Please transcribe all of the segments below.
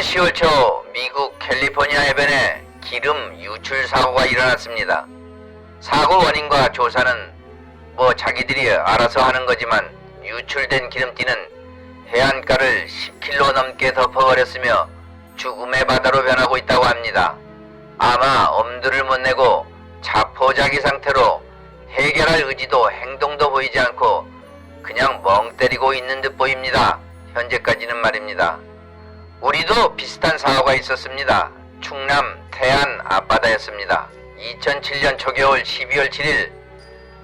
10월 초 미국 캘리포니아 해변에 기름 유출 사고가 일어났습니다. 사고 원인과 조사는 뭐 자기들이 알아서 하는 거지만 유출된 기름띠는 해안가를 10km 넘게 덮어버렸으며 죽음의 바다로 변하고 있다고 합니다. 아마 엄두를 못 내고 자포자기 상태로 해결할 의지도 행동도 보이지 않고 그냥 멍 때리고 있는 듯 보입니다. 현재까지는 말입니다. 우리도 비슷한 사고가 있었습니다. 충남 태안 앞바다였습니다. 2007년 초겨울 12월 7일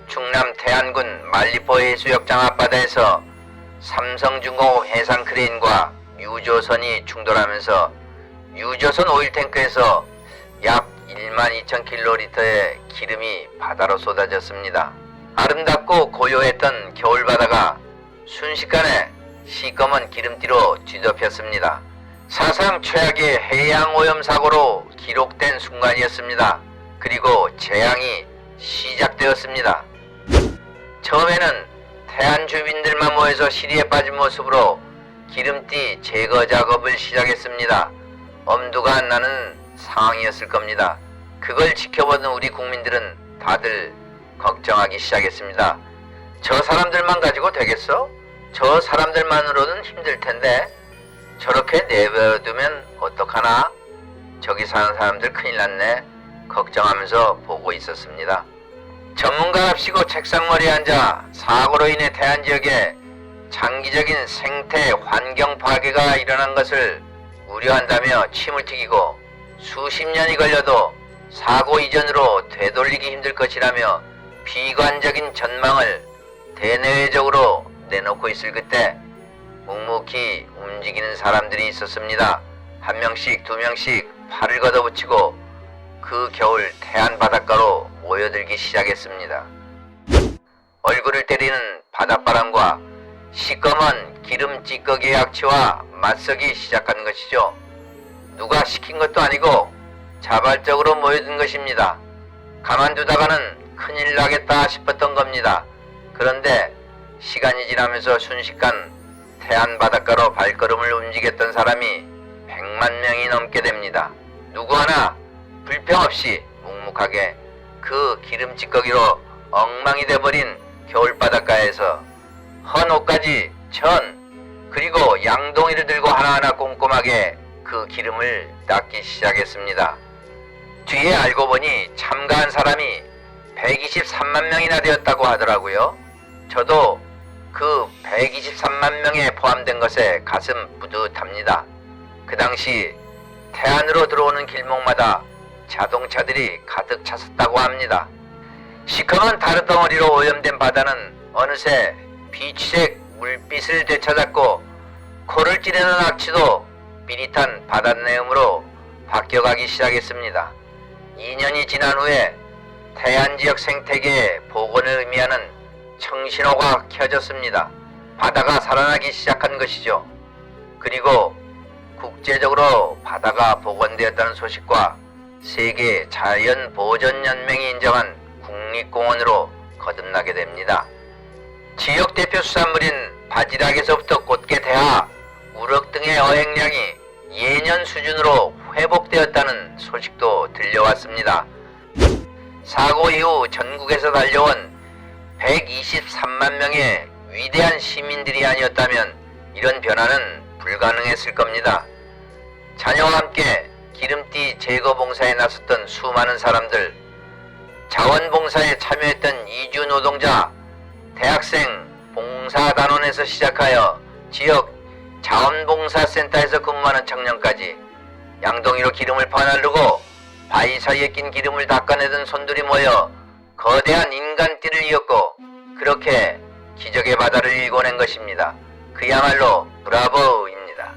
충남 태안군 말리포 해수욕장 앞바다에서 삼성중공업 해상 크레인과 유조선이 충돌하면서 유조선 오일 탱크에서 약 1만 2천 킬로리터의 기름이 바다로 쏟아졌습니다. 아름답고 고요했던 겨울바다가 순식간에 시꺼먼 기름띠로 뒤덮였습니다. 사상 최악의 해양 오염 사고로 기록된 순간이었습니다. 그리고 재앙이 시작되었습니다. 처음에는 태안 주민들만 모여서 시리에 빠진 모습으로 기름띠 제거 작업을 시작했습니다. 엄두가 안 나는 상황이었을 겁니다. 그걸 지켜보던 우리 국민들은 다들 걱정하기 시작했습니다. 저 사람들만 가지고 되겠어? 저 사람들만으로는 힘들 텐데 저렇게 내버려두면 어떡하나? 저기 사는 사람들 큰일 났네. 걱정하면서 보고 있었습니다. 전문가랍시고 책상머리에 앉아 사고로 인해 태안 지역에 장기적인 생태 환경 파괴가 일어난 것을 우려한다며 침을 튀기고 수십 년이 걸려도 사고 이전으로 되돌리기 힘들 것이라며 비관적인 전망을 대내외적으로 내놓고 있을 그때 묵묵히 움직이는 사람들이 있었습니다. 한 명씩 두 명씩 팔을 걷어붙이고 그 겨울 태안 바닷가로 모여들기 시작했습니다. 얼굴을 때리는 바닷바람과 시꺼먼 기름 찌꺼기의 악취와 맞서기 시작한 것이죠. 누가 시킨 것도 아니고 자발적으로 모여든 것입니다. 가만두다가는 큰일 나겠다 싶었던 겁니다. 그런데 시간이 지나면서 순식간 태안 바닷가로 발걸음을 움직였던 사람이 100만 명이 넘게 됩니다. 누구 하나 불평 없이 묵묵하게 그 기름 찌꺼기로 엉망이 돼버린 겨울 바닷가에서 헌 옷까지 천 그리고 양동이를 들고 하나하나 꼼꼼하게 그 기름을 닦기 시작했습니다. 뒤에 알고 보니 참가한 사람이 123만 명이나 되었다고 하더라고요. 저도 그 123만 명에 포함된 것에 가슴 뿌듯합니다. 그 당시 태안으로 들어오는 길목마다 자동차들이 가득 찼었다고 합니다. 시커먼 다르덩어리로 오염된 바다는 어느새 비취색 물빛을 되찾았고 코를 찌르는 악취도 비릿한 바닷내음으로 바뀌어가기 시작했습니다. 2년이 지난 후에 태안 지역 생태계의 복원을 의미하는 청신호가 켜졌습니다. 바다가 살아나기 시작한 것이죠. 그리고 국제적으로 바다가 복원되었다는 소식과 세계 자연 보전 연맹이 인정한 국립공원으로 거듭나게 됩니다. 지역 대표 수산물인 바지락에서부터 꽃게 대하, 우럭 등의 어획량이 예년 수준으로 회복되었다는 소식도 들려왔습니다. 사고 이후 전국에서 달려온 123만 명의 위대한 시민들이 아니었다면 이런 변화는 불가능했을 겁니다. 자녀와 함께 기름띠 제거 봉사에 나섰던 수많은 사람들, 자원봉사에 참여했던 이주 노동자, 대학생 봉사단원에서 시작하여 지역 자원봉사센터에서 근무하는 청년까지 양동이로 기름을 퍼나르고 바위 사이에 낀 기름을 닦아내던 손들이 모여 거대한 인간띠를 이었고 그렇게 기적의 바다를 일궈낸 것입니다. 그야말로 브라보입니다.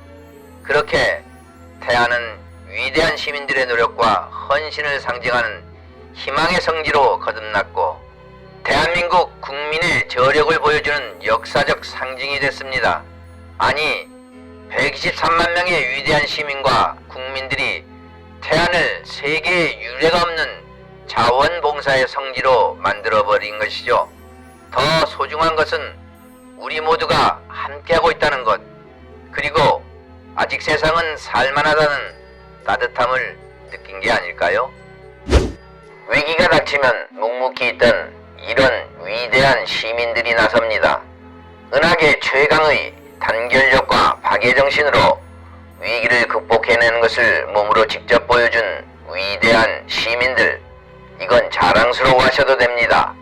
그렇게 태안은 위대한 시민들의 노력과 헌신을 상징하는 희망의 성지로 거듭났고 대한민국 국민의 저력을 보여주는 역사적 상징이 됐습니다. 아니 123만 명의 위대한 시민과 국민들이 태안을 세계에 유례가 없는 자원봉사의 성지로 만들어버린 것이죠. 더 소중한 것은 우리 모두가 함께하고 있다는 것, 그리고 아직 세상은 살만하다는 따뜻함을 느낀 게 아닐까요? 위기가 닥치면 묵묵히 있던 이런 위대한 시민들이 나섭니다. 은하계 최강의 단결력과 박애정신으로 위기를 극복해내는 것을 몸으로 직접 보여준 위대한 시민들. 이건 자랑스러워하셔도 됩니다.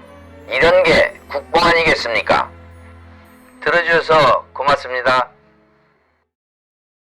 이런 게 국뽕 아니겠습니까? 들어주셔서 고맙습니다.